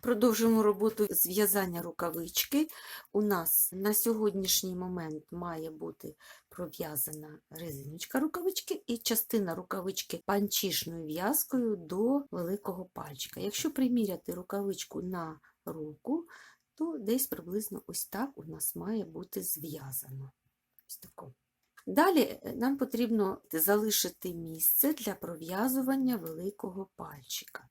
Продовжуємо роботу з в'язання рукавички. У нас на сьогоднішній момент має бути пров'язана резиночка рукавички і частина рукавички панчішною в'язкою до великого пальчика. Якщо приміряти рукавичку на руку, то десь приблизно ось так у нас має бути зв'язано. Ось тако. Далі е, нам потрібно залишити місце для пров'язування великого пальчика.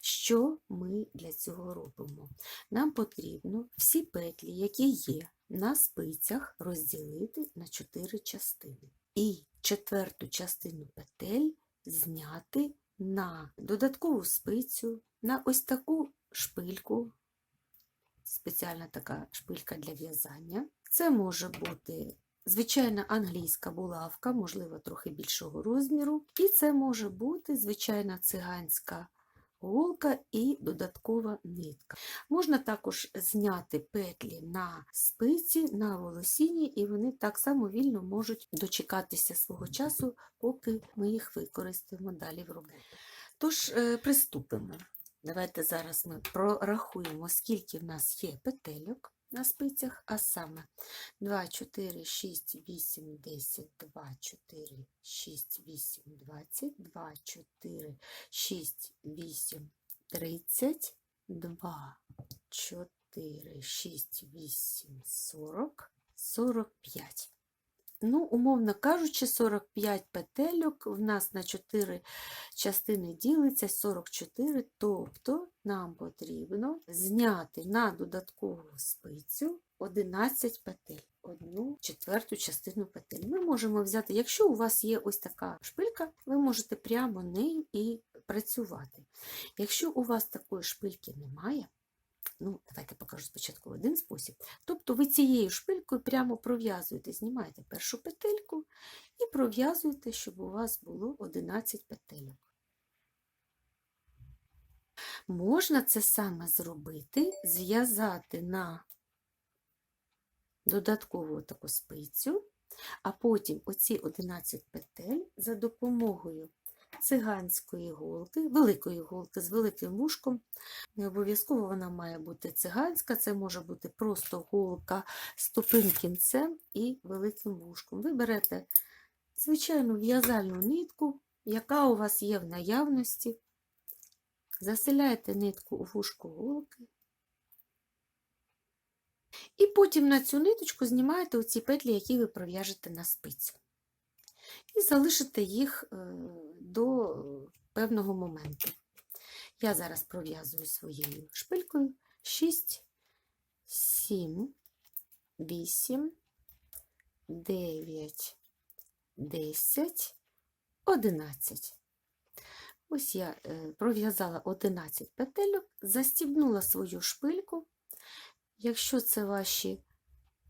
Що ми для цього робимо? Нам потрібно всі петлі, які є на спицях, розділити на 4 частини. І четверту частину петель зняти на додаткову спицю, на ось таку шпильку, спеціальна така шпилька для в'язання. Це може бути звичайна англійська булавка, можливо, трохи більшого розміру. І це може бути звичайна циганська голка і додаткова нитка. Можна також зняти петлі на спиці, на волосіні, і вони так само вільно можуть дочекатися свого часу, поки ми їх використаємо далі в роботі. Тож, е, приступимо. Давайте зараз ми прорахуємо, скільки в нас є петельок на спицях, а саме 2, 4, 6, 8, 10, 2, 4, 6, 8, 20, 2, 4, 6, 8, 30, 2, 4, 6, 8, 40, 45. Ну, умовно кажучи, 45 петельок в нас на 4 частини ділиться 44, тобто нам потрібно зняти на додаткову спицю 11 петель, одну четверту частину петель. Ми можемо взяти, якщо у вас є ось така шпилька, ви можете прямо нею і працювати. Якщо у вас такої шпильки немає, Ну, давайте покажу спочатку один спосіб. Тобто ви цією шпилькою прямо пров'язуєте, знімаєте першу петельку і пров'язуєте, щоб у вас було 11 петельок. Можна це саме зробити, зв'язати на додаткову таку спицю, а потім оці 11 петель за допомогою циганської голки, великої голки з великим вушком. Не обов'язково вона має бути циганська, це може бути просто голка з тупим кінцем і великим вушком. Ви берете звичайну в'язальну нитку, яка у вас є в наявності, заселяєте нитку у вушко голки. І потім на цю ниточку знімаєте оці петлі, які ви пров'яжете на спицю. І залишите їх е, до певного моменту. Я зараз пров'язую своєю шпилькою 6, 7, 8, 9, 10, 11. Ось я е, пров'язала 11 петельок, застібнула свою шпильку. Якщо це ваші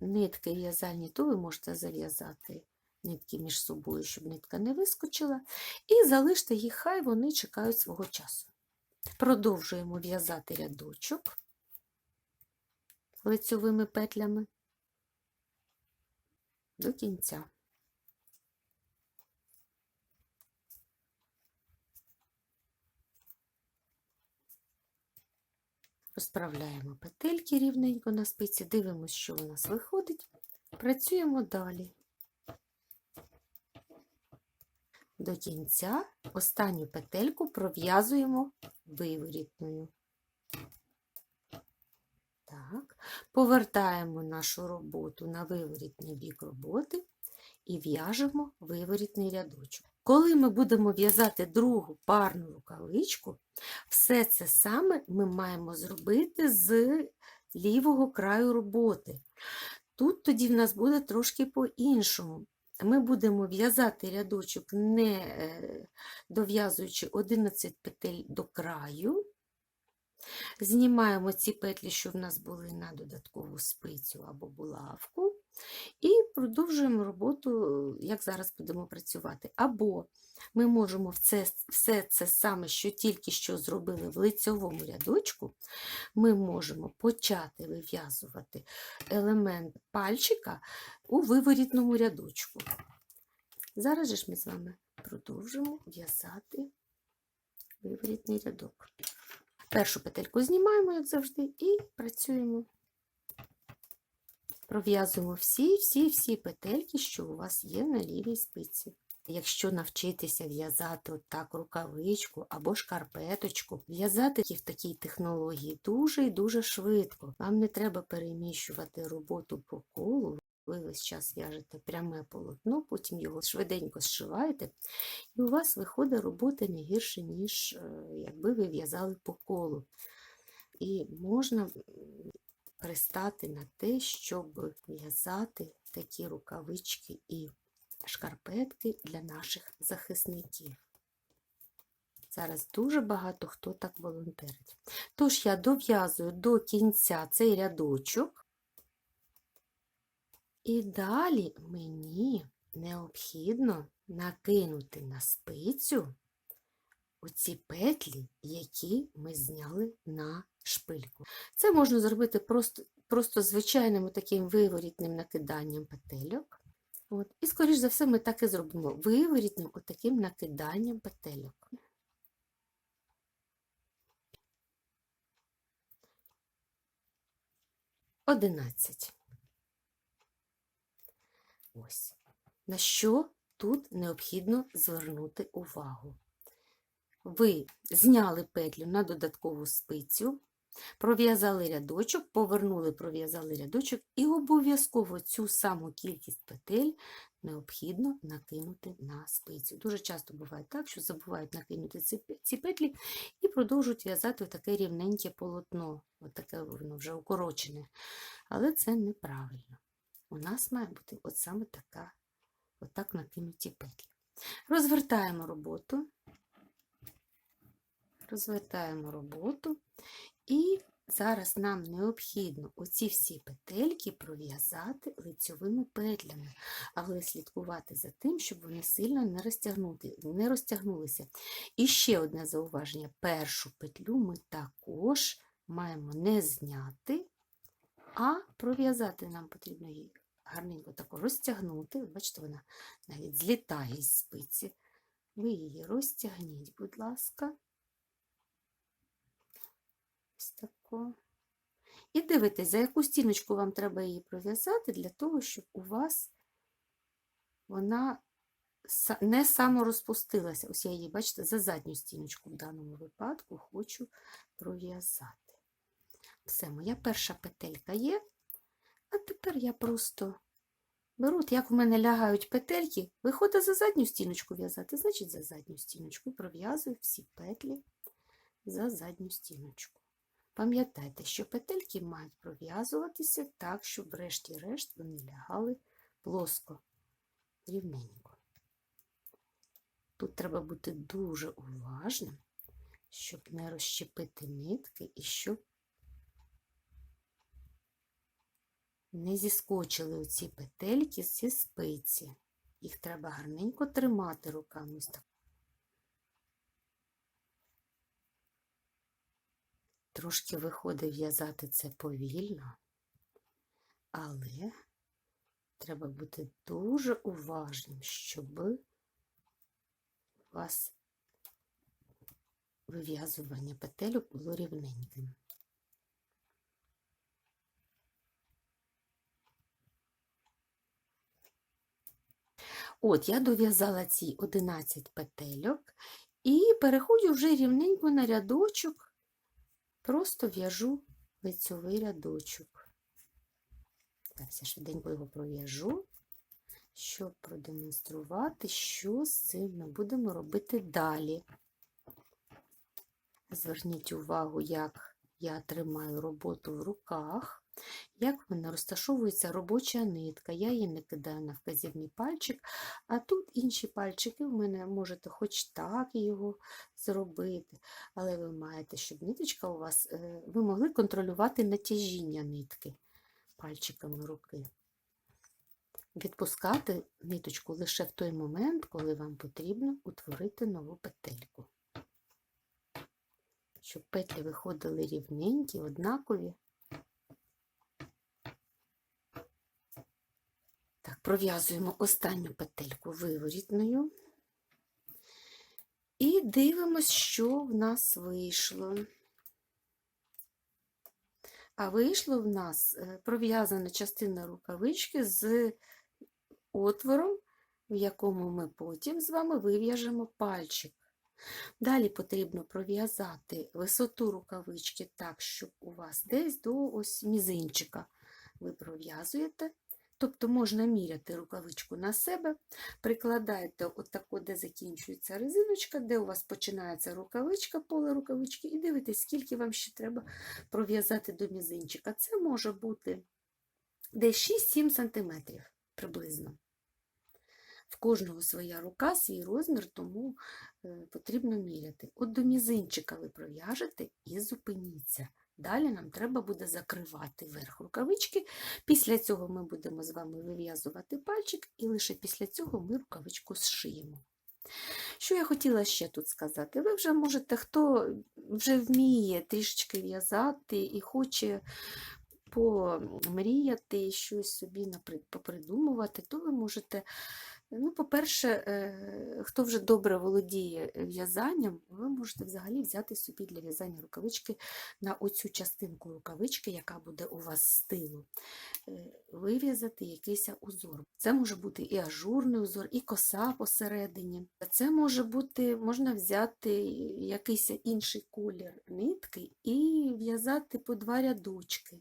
нитки в'язальні, то ви можете зав'язати нитки між собою, щоб нитка не вискочила, і залиште їх, хай вони чекають свого часу. Продовжуємо в'язати рядочок лицьовими петлями до кінця. Розправляємо петельки рівненько на спиці, дивимося, що у нас виходить. Працюємо далі. До кінця останню петельку пров'язуємо виворітною. Так, повертаємо нашу роботу на виворітний бік роботи і в'яжемо виворітний рядочок. Коли ми будемо в'язати другу парну рукавичку, все це саме ми маємо зробити з лівого краю роботи. Тут тоді в нас буде трошки по-іншому. Ми будемо в'язати рядочок, не е, дов'язуючи 11 петель до краю. Знімаємо ці петлі, що в нас були на додаткову спицю або булавку, і продовжуємо роботу, як зараз будемо працювати. Або ми можемо все, все це саме, що тільки що зробили в лицьовому рядочку, ми можемо почати вив'язувати елемент пальчика у виворітному рядочку. Зараз же ж ми з вами продовжимо в'язати виворітний рядок. Першу петельку знімаємо, як завжди, і працюємо. Пров'язуємо всі-всі-всі петельки, що у вас є на лівій спиці. Якщо навчитися в'язати отак рукавичку або шкарпеточку, в'язати в такій технології дуже і дуже швидко. Вам не треба переміщувати роботу по колу. Ви весь час в'яжете пряме полотно, потім його швиденько зшиваєте, і у вас виходить робота не гірше, ніж е, якби ви в'язали по колу. І можна пристати на те, щоб в'язати такі рукавички і шкарпетки для наших захисників. Зараз дуже багато хто так волонтерить. Тож я дов'язую до кінця цей рядочок, і далі мені необхідно накинути на спицю оці петлі, які ми зняли на шпильку. Це можна зробити просто, просто звичайним таким виворітним накиданням петельок. От. І, скоріш за все, ми так і зробимо виворітним отаким накиданням петельок. Одинадцять. Ось. На що тут необхідно звернути увагу? Ви зняли петлю на додаткову спицю, пров'язали рядочок, повернули, пров'язали рядочок, і обов'язково цю саму кількість петель необхідно накинути на спицю. Дуже часто буває так, що забувають накинути ці, петлі і продовжують в'язати таке рівненьке полотно, отаке воно вже укорочене. Але це неправильно. У нас має бути от саме така, отак накинуті петлі. Розвертаємо роботу розвертаємо роботу, і зараз нам необхідно оці всі петельки пров'язати лицьовими петлями, але слідкувати за тим, щоб вони сильно не, не розтягнулися. І ще одне зауваження: першу петлю ми також маємо не зняти, а пров'язати нам потрібно її гарненько тако розтягнути. Бачите, вона навіть злітає з спиці. Ви її розтягніть, будь ласка. Ось тако. І дивитесь, за яку стіночку вам треба її пров'язати, для того, щоб у вас вона не саморозпустилася. Ось я її, бачите, за задню стіночку в даному випадку хочу пров'язати. Все, моя перша петелька є. А тепер я просто беру, як в мене лягають петельки, виходить за задню стіночку в'язати, значить за задню стіночку пров'язую всі петлі за задню стіночку. Пам'ятайте, що петельки мають пров'язуватися так, щоб врешті-решт вони лягали плоско, рівненько. Тут треба бути дуже уважним, щоб не розщепити нитки і щоб не зіскочили оці петельки зі спиці. Їх треба гарненько тримати руками. Ось так. Трошки виходить в'язати це повільно, але треба бути дуже уважним, щоб у вас вив'язування петельок було рівненьким. От, я дов'язала ці 11 петельок і переходжу вже рівненько на рядочок, просто в'яжу лицьовий рядочок. Зараз я швиденько його пров'яжу, щоб продемонструвати, що з цим ми будемо робити далі. Зверніть увагу, як я тримаю роботу в руках, як в мене розташовується робоча нитка. Я її не кидаю на вказівний пальчик, а тут інші пальчики в мене можете хоч так його зробити, але ви маєте, щоб ниточка у вас, е, ви могли контролювати натяжіння нитки пальчиками руки. Відпускати ниточку лише в той момент, коли вам потрібно утворити нову петельку. Щоб петлі виходили рівненькі, однакові. Пров'язуємо останню петельку виворітною. І дивимось, що в нас вийшло. А вийшло в нас е, пров'язана частина рукавички з отвором, в якому ми потім з вами вив'яжемо пальчик. Далі потрібно пров'язати висоту рукавички так, щоб у вас десь до ось мізинчика ви пров'язуєте. Тобто можна міряти рукавичку на себе, прикладаєте отако, де закінчується резиночка, де у вас починається рукавичка, поле рукавички, і дивитесь, скільки вам ще треба пров'язати до мізинчика. Це може бути десь 6-7 см приблизно. В кожного своя рука, свій розмір, тому е, потрібно міряти. От до мізинчика ви пров'яжете і зупиніться. Далі нам треба буде закривати верх рукавички. Після цього ми будемо з вами вив'язувати пальчик, і лише після цього ми рукавичку зшиємо. Що я хотіла ще тут сказати? Ви вже можете, хто вже вміє трішечки в'язати і хоче помріяти, щось собі попридумувати, то ви можете, ну, по-перше, е, хто вже добре володіє в'язанням, ви можете взагалі взяти собі для в'язання рукавички на оцю частинку рукавички, яка буде у вас з тилу, е, вив'язати якийсь узор. Це може бути і ажурний узор, і коса посередині. Це може бути, можна взяти якийсь інший колір нитки і в'язати по два рядочки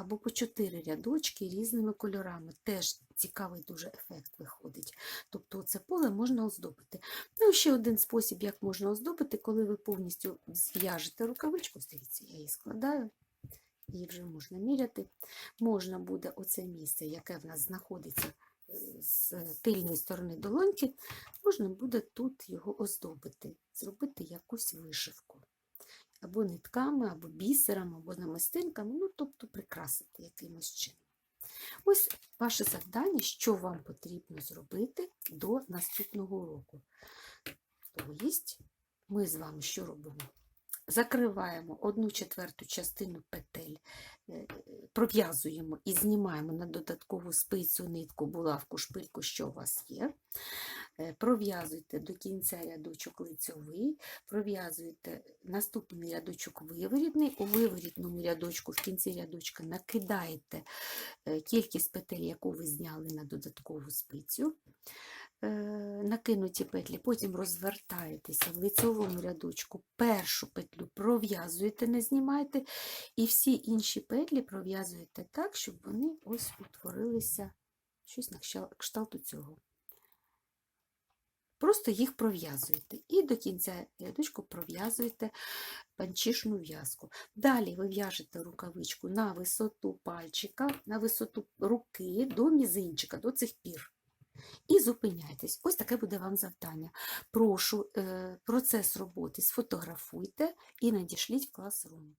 або по чотири рядочки різними кольорами. Теж цікавий дуже ефект виходить. Тобто це поле можна оздобити. Ну, ще один спосіб, як можна оздобити, коли ви повністю зв'яжете рукавичку, дивіться, я її складаю, її вже можна міряти. Можна буде оце місце, яке в нас знаходиться е, з тильної сторони долоньки, можна буде тут його оздобити, зробити якусь вишивку або нитками, або бісером, або намистинками, ну, тобто прикрасити якимось чином. Ось ваше завдання, що вам потрібно зробити до наступного уроку. Тобто, ми з вами що робимо? Закриваємо одну четверту частину петель, е, пров'язуємо і знімаємо на додаткову спицю, нитку, булавку, шпильку, що у вас є. Е, Пров'язуйте до кінця рядочок лицьовий, пров'язуєте наступний рядочок виворітний. У виворітному рядочку в кінці рядочка накидаєте е, кількість петель, яку ви зняли на додаткову спицю. Е, Накинуті петлі, потім розвертаєтеся в лицьовому рядочку, першу петлю пров'язуєте, не знімайте, і всі інші петлі пров'язуєте так, щоб вони ось утворилися щось на кшталту цього. Просто їх пров'язуєте і до кінця рядочку пров'язуєте панчішну в'язку. Далі ви в'яжете рукавичку на висоту пальчика, на висоту руки до мізинчика, до цих пір. І зупиняйтесь. Ось таке буде вам завдання. Прошу е, процес роботи сфотографуйте і надішліть в клас-рум.